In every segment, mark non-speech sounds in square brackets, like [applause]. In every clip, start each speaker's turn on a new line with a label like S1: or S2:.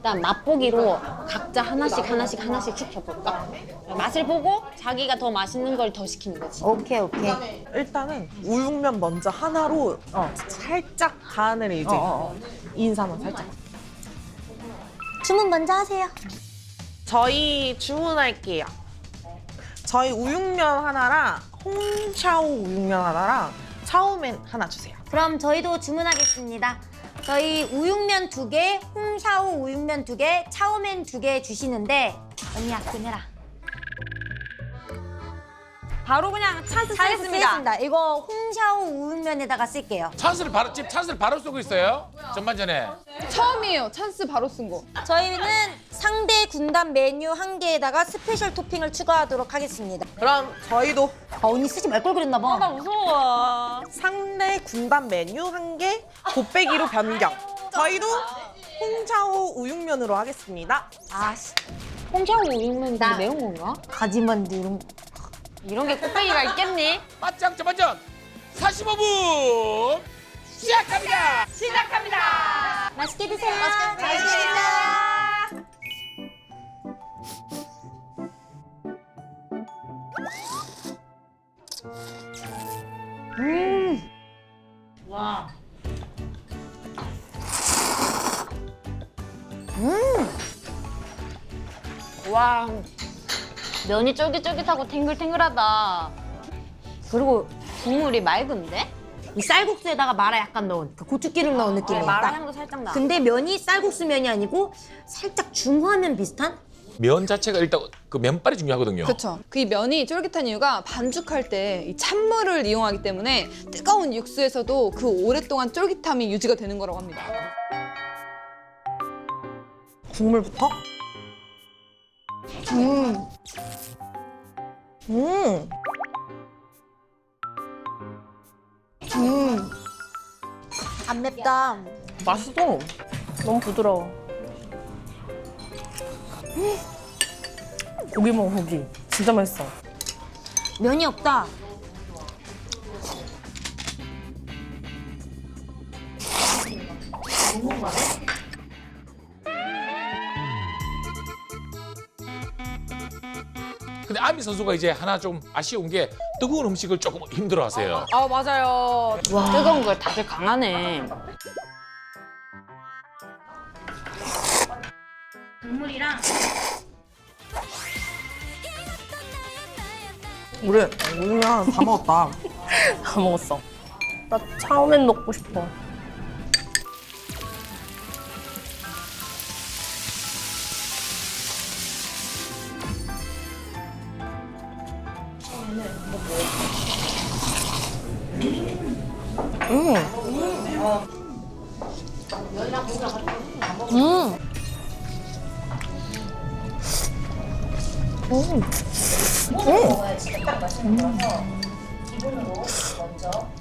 S1: 일단 맛보기로 각자 하나씩 하나씩 하나씩 시켜볼까? 맛을 보고 자기가 더 맛있는 걸 더 시키는 거지.
S2: 오케이 오케이.
S3: 일단은 우육면 먼저 하나로
S2: 어.
S3: 살짝 간을 이제
S2: 어, 어,
S3: 인사만 살짝.
S2: 주문 먼저 하세요.
S3: 저희 주문할게요. 저희 우육면 하나랑 홍샤오 우육면 하나랑 차오면 하나 주세요.
S2: 그럼 저희도 주문하겠습니다. 저희 우육면 두 개, 홍샤오 우육면 두 개, 차오맨 두 개 주시는데 언니 아끼느라.
S1: 바로 그냥 찬스
S2: 쓰겠습니다. 이거 홍샤오 우육면에다가 쓸게요.
S4: 찬스를 바로 집 찬스를 바로 쏘고 있어요. 전반전에.
S5: 처음이에요. 찬스 바로 쓴 거.
S2: 저희는 상대 군단 메뉴 한 개에다가 스페셜 토핑을 추가하도록 하겠습니다.
S3: 그럼 저희도
S2: 아 언니 쓰지 말 걸 그랬나 봐.
S1: 무서워.
S3: 상대 군단 메뉴 한 개 곱빼기로 변경. 저희도 홍차오 우육면으로 하겠습니다.
S2: 아 씨
S1: 홍샤오 우육면이
S2: 나-
S1: 매운 건가?
S2: 가지만두 이런 거.
S1: 이런 게 꽃배기가 있겠니?
S4: 맞짱 전반전 45분 시작합니다.
S2: 맛있게 드세요. 맛있게 드세요.
S1: 와 면이 쫄깃쫄깃하고 탱글탱글하다. 그리고 국물이 맑은데?
S2: 이 쌀국수에다가 마라 약간 넣은 그 고추기름 넣은 느낌이야.
S1: 마라 향도 살짝 나.
S2: 근데 면이 쌀국수 면이 아니고 살짝 중화면 비슷한?
S4: 면 자체가 일단 그 면발이 중요하거든요.
S5: 그렇죠. 그 이 면이 쫄깃한 이유가 반죽할 때 이 찬물을 이용하기 때문에 뜨거운 육수에서도 그 오랫동안 쫄깃함이 유지가 되는 거라고 합니다.
S3: 국물부터. 음. 음.
S2: 안 맵다.
S3: 맛있어. 너무 부드러워. 고기 먹어 고기. 진짜 맛있어.
S2: 면이 없다.
S4: 근데 아미 선수가 이제 하나 좀 아쉬운 게 뜨거운 음식을 조금 힘들어하세요.
S1: 아 맞아요. 뜨거운 걸 다들 강하네.
S3: 우리 우육면 다 먹었다. [laughs]
S6: 다 먹었어. 나 차오면 먹고 싶어.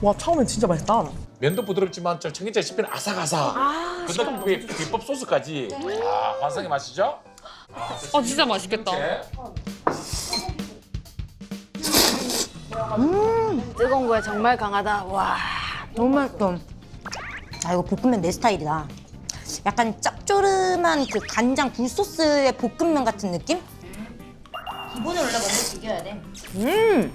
S3: 와 처음엔 진짜 맛있다.
S4: 면도 부드럽지만 저 청계천 씹히는 아삭아삭. 근데 그게 비법 소스까지. 아 환상의 맛이죠?
S1: 어 진짜 맛있겠다.
S4: 네.
S1: 뜨거운 거에 정말 강하다. 와.
S2: 너무 맛있어. 아 이거 볶음면 내 스타일이다. 약간 짭조름한 그 간장 굴소스의 볶음면 같은 느낌? 기본을 원래 먼저 즐겨야 돼. 음.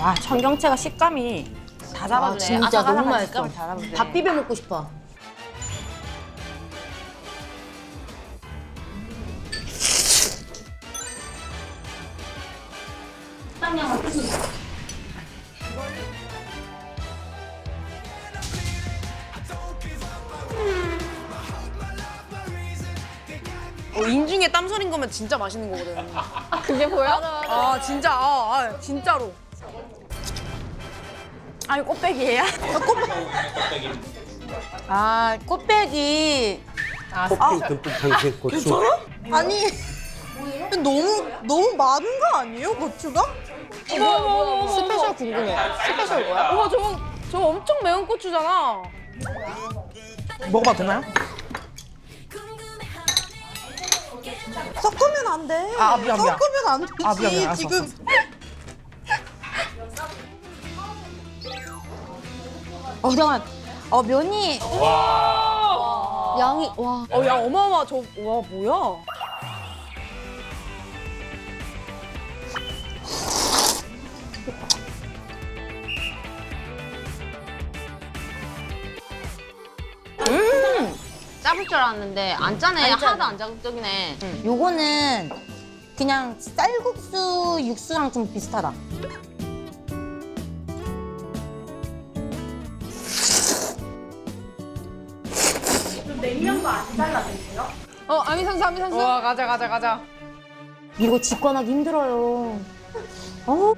S1: 와 청경채가 식감이 다
S2: 아,
S1: 잡아주네.
S2: 진짜
S1: 아삭아삭한
S2: 너무 맛있어.
S1: 다 잡아주네.
S2: 밥 비벼 먹고 싶어.
S5: 어, 인중에 땀 소린 거면 진짜 맛있는 거거든. [laughs]
S1: 그게 보여?
S5: 아 진짜 아, 아 진짜로.
S1: 아니 꽃배기예요?
S2: 아 꽃배기.
S7: 커피 듬뿍 담긴 고추.
S3: 아니 너무 너무 많은 거 아니에요 고추가?
S5: 스페셜 궁금해. 스페셜 뭐야? 우와 저거 저 엄청 매운 고추잖아.
S3: 먹어봐도 되나요?
S6: 섞으면 안 돼.
S3: 아, 미안, 미안.
S6: 섞으면 안 되지.
S3: 아, 미안, 미안. 알았어,
S6: 지금
S2: 어 잠깐. 어 면이
S1: 양이 와.
S6: 어, 야, 어마어마. 저, 와, 뭐야?
S1: 짜볼 줄 알았는데 안 짜네.
S2: 안 짜네.
S1: 하나도 안 자극적이네.
S2: 요거는 그냥 쌀국수 육수랑 좀 비슷하다.
S5: 어 아미 선수 아미 선수.
S6: 와, 가자, 가자, 가자.
S2: 이거 직관하기 힘들어요. [laughs] 어?
S6: 와,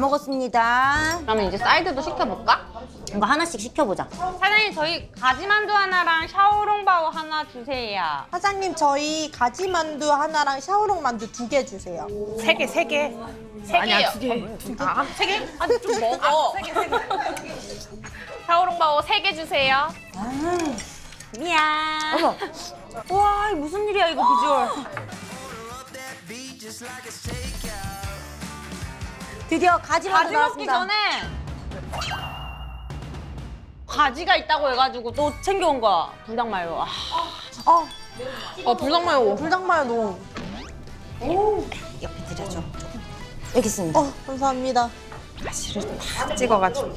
S2: 먹었습니다.
S1: 그러면 이제 사이드도 시켜볼까?
S2: 이거 하나씩 시켜보자.
S1: 사장님 저희 가지만두 하나랑 샤오롱바오 하나 주세요.
S3: 사장님 저희 가지 만두 하나랑 샤오롱 만두 두 개 주세요.
S6: 세 개, 세 개. 아니야, 두 개. 아, 세 개? 아니, 좀 먹어. 세 개, 세 개. 샤오롱바오 세 개 주세요.
S2: 미안. 어머. 와, 무슨 일이야, 이거 비주얼. 드디어 가지만두
S1: 가지 먹기
S2: 나왔습니다.
S1: 전에 가지가 있다고 해가지고 또 챙겨온 거야. 불닭마요. 아,
S3: 어,
S6: 어, 불닭마요.
S3: 불닭마요 너무.
S2: 옆에 드려줘. 여기 있습니다.
S3: 어, 감사합니다.
S6: 찍어가지고.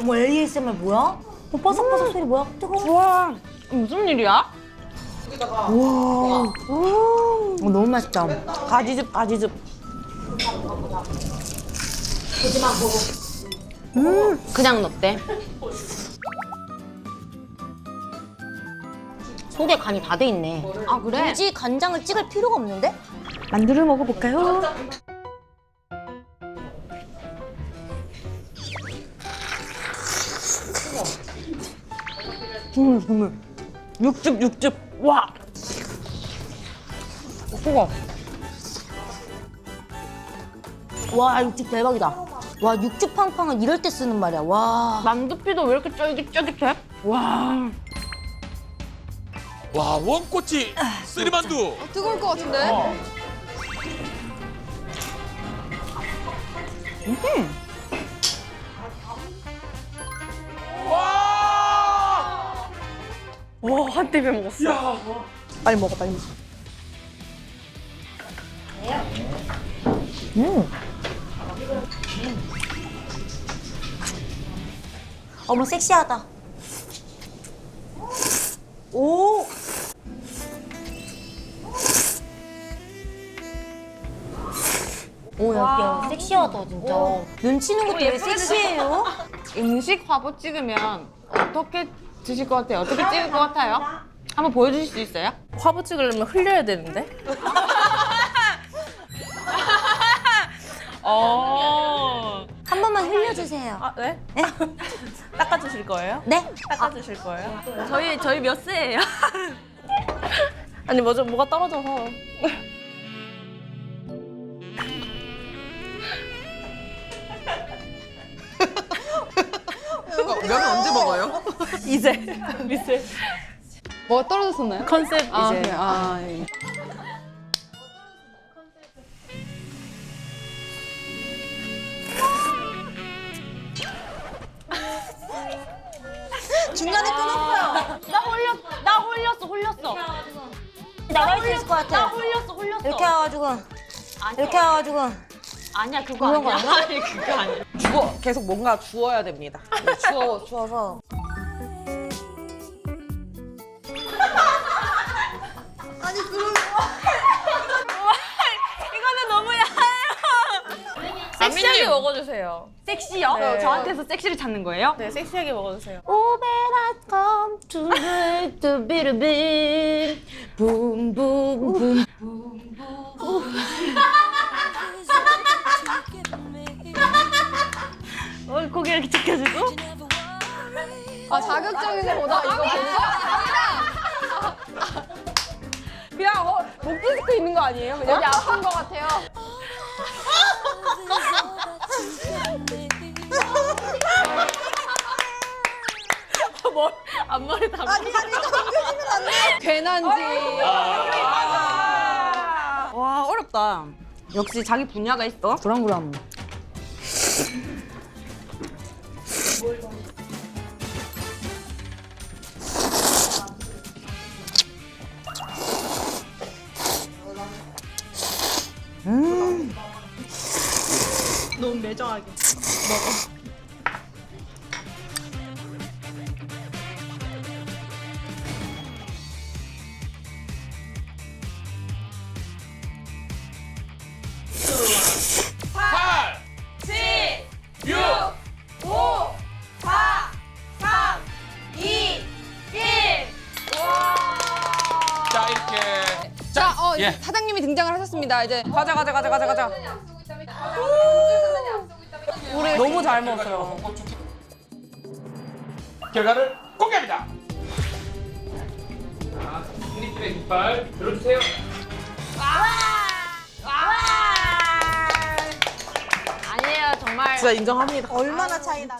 S2: 어머, ASMR 뭐야? 어, 바삭바삭 소리 뭐야? 뜨거워. 와.
S1: 무슨 일이야?
S2: 어, 너무 맛있다.
S3: 가지즙, 가지즙.
S1: 그냥 넣대.
S2: 속에 간이 다 돼 있네.
S1: 아 그래?
S2: 굳이 간장을 찍을 필요가 없는데?
S6: 만두를 먹어볼까요?
S2: 국물, 국물.
S3: 육즙, 육즙. 와.
S2: 와, 육즙 대박이다. 와, 육즙 팡팡은 이럴 때 쓰는 말이야. 와.
S1: 만두피도 왜 이렇게 쫄깃쫄깃해? 와.
S4: 와 원꼬치 쓰리만두.
S5: 뜨거울 것 같은데.
S4: 와.
S6: 와, 한대 배 먹었어.
S4: 야.
S3: 빨리 먹어, 빨리 먹어.
S2: 어머, 섹시하다. 오. 오, 야, 야, 섹시하다, 진짜. 눈 치는 것도 왜 섹시해요? [laughs]
S1: 음식 화보 찍으면 어떻게 드실 것 같아요? 어떻게 찍을 것 같아요? 한번 보여주실 수 있어요?
S6: 화보 찍으려면 흘려야 되는데? [laughs] 어.
S2: 한 번만 흘려주세요.
S6: 아, 네? [laughs] 닦아주실 거예요?
S2: 네?
S6: 닦아주실 거예요?
S1: 저희 저희 몇 세예요? [laughs]
S6: 아니, 뭐좀 뭐가 떨어져서.
S3: 면 언제 먹어요? [laughs]
S6: 이제. 미세.
S5: 뭐가 떨어졌었나요?
S6: 컨셉
S5: 아,
S6: 이제.
S5: 그래. 아, 예.
S2: 중간에 끊었어요.
S1: 나 홀렸 나 홀렸어 홀렸어.
S2: 나갈 수 있을
S1: 것나
S2: 같아.
S1: 홀렸어 홀렸어.
S2: 이렇게 해가지고,
S1: 아니야.
S2: 이렇게 해가지고.
S1: 아니야 그거
S2: 그런 거
S1: 아니야.
S2: 아니야? [laughs]
S1: 아니 그거 아니야.
S3: 주워, 계속 뭔가 주워야 됩니다. 네, 주워, 주워서.
S1: 이거는 너무 야해요.
S6: 섹시하게 먹어주세요.
S1: 섹시요?
S6: 네.
S1: 저한테서 섹시를 찾는 거예요?
S6: 네, 섹시하게 먹어주세요.
S2: Better come to me to be beat. Boom, boom, boom.
S1: 어, 고개 이렇게 지켜주고.
S5: 아 자극적인 것보다 이거 보고 목 디스크 있는 거 아니에요? 여기 아픈 거 같아요. 뭘 앞머리 다
S1: 괜한지.
S5: 와 어렵다. 역시 자기 분야가 있어.
S2: 그럼 그 럼.
S3: 너무 매정하게.
S4: 팔,
S1: 등장을 하셨습니다. 이제
S5: 가자 가자 가자 가자 가자. 너무 잘 먹었어요.
S4: 결과를 공개합니다. 자, 국립팀의 깃발 들어주세요.
S8: 아니에요 정말
S3: 진짜 인정합니다.
S2: 얼마나 차이나.